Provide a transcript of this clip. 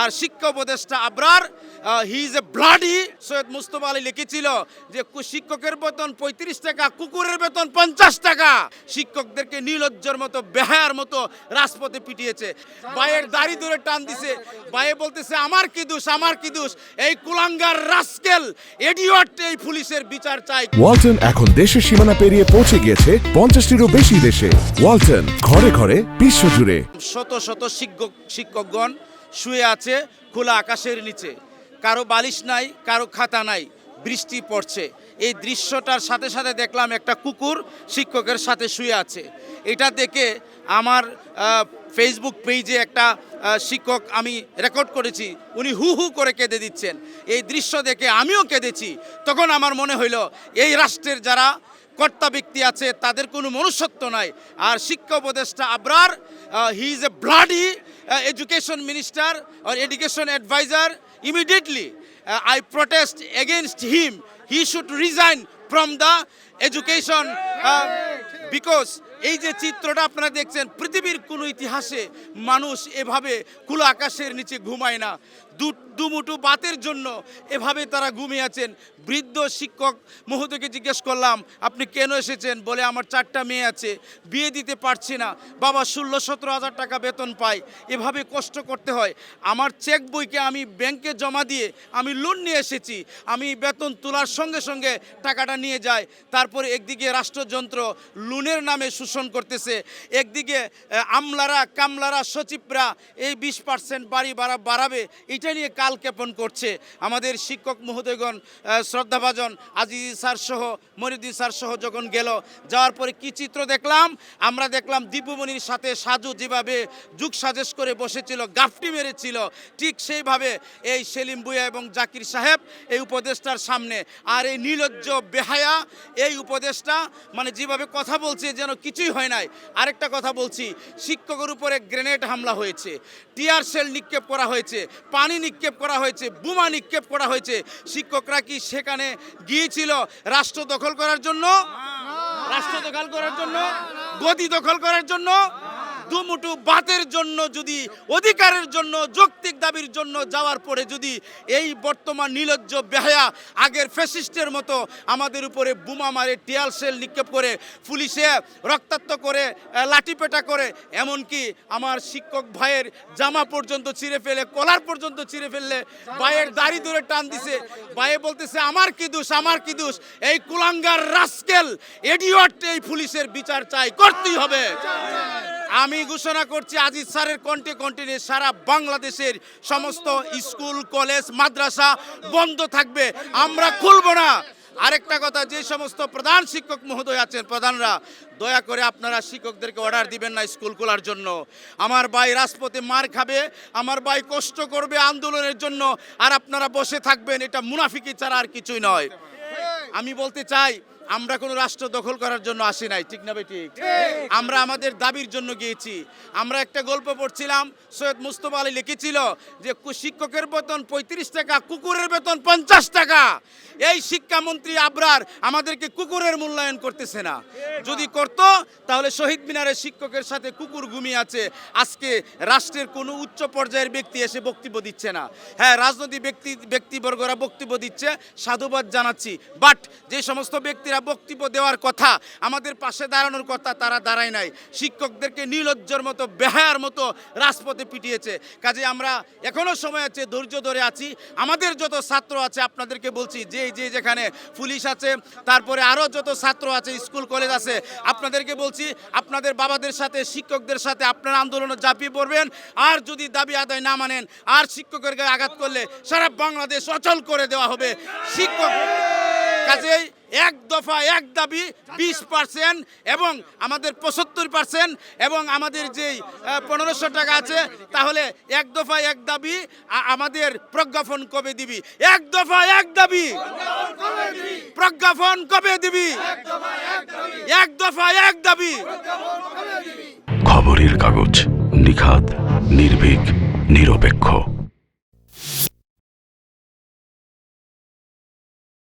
আর শিক্ষা উপদেষ্টা Abrar he is a bloody Syed Mustafa Ali লিখেছিল যে শিক্ষকের বেতন পঁয়ত্রিশ টাকা কুকুরের বেতন পঞ্চাশ টাকা। শিক্ষকদেরকে নীলজ্জর মতো বেহায়ার মতো রাজপথে পিটিয়েছে। বাইয়ের দাড়ি ধরে টান দিছে। বাইয়ে বলতেছে আমার কি দোষ আমার কি দোষ? এই কুলাঙ্গার রাস্কেল এডিওট এই পুলিশের বিচার চাই। ওয়ালটন এখন দেশের সীমানা পেরিয়ে পৌঁছে গিয়েছে পঞ্চাশটিরও বেশি দেশে। ওয়ালটন ঘরে ঘরে বিশ্বজুড়ে শত শত শিক্ষক শিক্ষকগণ শুয়ে আছে খোলা আকাশের নিচে। কারও বালিশ নাই, কারও খাতা নাই, বৃষ্টি পড়ছে। এই দৃশ্যটার সাথে সাথে দেখলাম একটা কুকুর শিক্ষকের সাথে শুয়ে আছে। এটা দেখে আমার ফেসবুক পেজে একটা শিক্ষক আমি রেকর্ড করেছি। উনি হু হু করে কেঁদে দিচ্ছেন। এই দৃশ্য দেখে আমিও কেঁদেছি। তখন আমার মনে হইল, এই রাষ্ট্রের যারা কর্তা ব্যক্তি আছে, তাদের কোনো মনুষ্যত্ব নাই। আর শিক্ষা উপদেষ্টা Abrar he is a bloody education minister or education adviser immediately I protest against him he should resign from the education because এই যে চিত্রটা আপনারা দেখছেন, পৃথিবীর কোনো ইতিহাসে মানুষ এভাবে খোলা আকাশের নিচে ঘুমায় না। দুমুটু বাতের জন্য এভাবে তারা ঘুমিয়ে আছেন। বৃদ্ধ শিক্ষক মহোদয়কে জিজ্ঞেস করলাম, আপনি কেন এসেছেন? বলে, আমার চারটা মেয়ে আছে, বিয়ে দিতে পারছি না। বাবা ষোলো সতেরো হাজার টাকা বেতন পাই এভাবে কষ্ট করতে হয়। আমার চেক বইকে আমি ব্যাংকে জমা দিয়ে আমি লোন নিয়ে এসেছি। আমি বেতন তোলার সঙ্গে সঙ্গে টাকাটা নিয়ে যাই। তারপরে একদিকে রাষ্ট্রযন্ত্র লোনের নামে শোষণ করতেছে, একদিকে আমলারা, কামলারা, সচিবরা এই বিশ পার্সেন্ট বাড়ি বাড়া বাড়াবে এটা নিয়ে কাল জ্ঞাপন করছে আমাদের শিক্ষক মহোদয়গণ শ্রদ্ধাভাজন আজিজ স্যার সহ মরিদি স্যার সহ যখন গেল, যাওয়ার পরে কি চিত্র দেখলাম? আমরা দেখলাম দীপুমণির সাথে সাজু যেভাবে যুগ সাজেশ করে বসেছিল, গাফটি মেরেছিল, ঠিক সেইভাবে এই সেলিম বুয়া এবং জাকির সাহেব এই উপদেষ্টার সামনে। আর এই নীলজ্জ বেহায়া এই উপদেষ্টা মানে যেভাবে কথা বলছে যেন কিছুই হয় নাই। আরেকটা কথা বলছি, শিক্ষকের উপরে গ্রেনেড হামলা হয়েছে, টিয়ার সেল নিক্ষেপ করা হয়েছে, পানি নিক্ষেপ করা হয়েছে বোমা নিক্ষেপ করা হয়েছে। শিক্ষকরা কি সেখানে গিয়েছিল রাষ্ট্র দখল করার জন্য? রাষ্ট্র দখল করার জন্য? গদি দখল করার জন্য? দুমুটু বাতের জন্য যদি, অধিকারের জন্য, যৌক্তিক দাবির জন্য যাওয়ার পরে যদি এই বর্তমান নীলজ্জ বেহায়া আগের ফ্যাসিস্টের মতো আমাদের উপরে বোমা মারে, টিয়াল সেল নিক্ষেপ করে, পুলিশে রক্তাক্ত করে লাঠিপেটা করে, এমনকি আমার শিক্ষক ভাইয়ের জামা পর্যন্ত ছিঁড়ে ফেলে, কলার পর্যন্ত ছিঁড়ে ফেললে ভাইয়ের দাড়ি ধরে টান দিছে। ভাইয়ে বলতেছে, আমার কি দোষ? আমার কি দোষ? এই কুলাঙ্গার রাস্কেল এডিওট এই পুলিশের বিচার চাই, করতেই হবে। আমি ঘোষণা করছি আজিজ স্যারের কণ্ঠে কন্টিনিউ সারা বাংলাদেশের সমস্ত স্কুল, কলেজ, মাদ্রাসা বন্ধ থাকবে। আমরা খুলব না। আরেকটা কথা, যে সমস্ত প্রধান শিক্ষক মহোদয় আছেন, প্রধানরা, দয়া করে আপনারা শিক্ষকদেরকে অর্ডার দিবেন না স্কুল খোলার জন্য। আমার ভাই রাজপথে মার খাবে, আমার ভাই কষ্ট করবে আন্দোলনের জন্য, আর আপনারা বসে থাকবেন, এটা মুনাফিকি ছাড়া আর কিছুই নয়। আমি বলতে চাই আমরা কোনো রাষ্ট্র দখল করার জন্য আসি নাই ঠিক না ঠিক? আমরা আমাদের দাবির জন্য গিয়েছি। আমরা একটা গল্প পড়ছিলাম সৈয়দ মুস্তফা আলী লিখেছিল যে শিক্ষকের বেতন পঁয়ত্রিশ টাকা কুকুরের বেতন পঞ্চাশ টাকা। এই শিক্ষামন্ত্রী আবরার আমাদেরকে কুকুরের মূল্যায়ন করতেছে না। যদি করত তাহলে শহীদ মিনারের শিক্ষকের সাথে কুকুর ঘুমিয়ে আছে। আজকে রাষ্ট্রের কোনো উচ্চ পর্যায়ের ব্যক্তি এসে বক্তব্য দিচ্ছে না। হ্যাঁ রাজনৈতিক ব্যক্তি ব্যক্তিবর্গরা বক্তব্য দিচ্ছে সাধুবাদ জানাচ্ছি। বাট যে সমস্ত ব্যক্তিরা বক্তব্য দেওয়ার কথা, আমাদের পাশে দাঁড়ানোর কথা তারা দাঁড়ায় নাই। শিক্ষকদেরকে নীলজ্জর মতো, বেহায়ার মতো রাজপথে পিটিয়েছে। কাজে আমরা এখনও সময় আছে, ধৈর্য ধরে আছি। আমাদের যত ছাত্র আছে, আপনাদেরকে বলছি, যে যে যেখানে পুলিশ আছে, তারপরে আরও যত ছাত্র আছে, স্কুল, কলেজ আছে, আপনাদেরকে বলছি, আপনাদের বাবাদের সাথে, শিক্ষকদের সাথে আপনারা আন্দোলনে ঝাঁপিয়ে পড়বেন। আর যদি দাবি আদায় না মানেন, আর শিক্ষকের গায়ে আঘাত করলে সারা বাংলাদেশ অচল করে দেওয়া হবে। শিক্ষক কাজেই এক দফা, এক দাবি, বিশ পার্সেন্ট এবং আমাদের পঁচাত্তর পার্সেন্ট এবং আমাদের যেই পনেরোশো টাকা আছে, তাহলে এক দফা, এক দাবি আমাদের প্রজ্ঞাপন কবে দিবি? এক দফা, এক দাবি। প্রজ্ঞাপন কবে দিবি? এক দফা, এক দাবি। খবরের কাগজ নিখাত নির্ভীক, নিরপেক্ষ।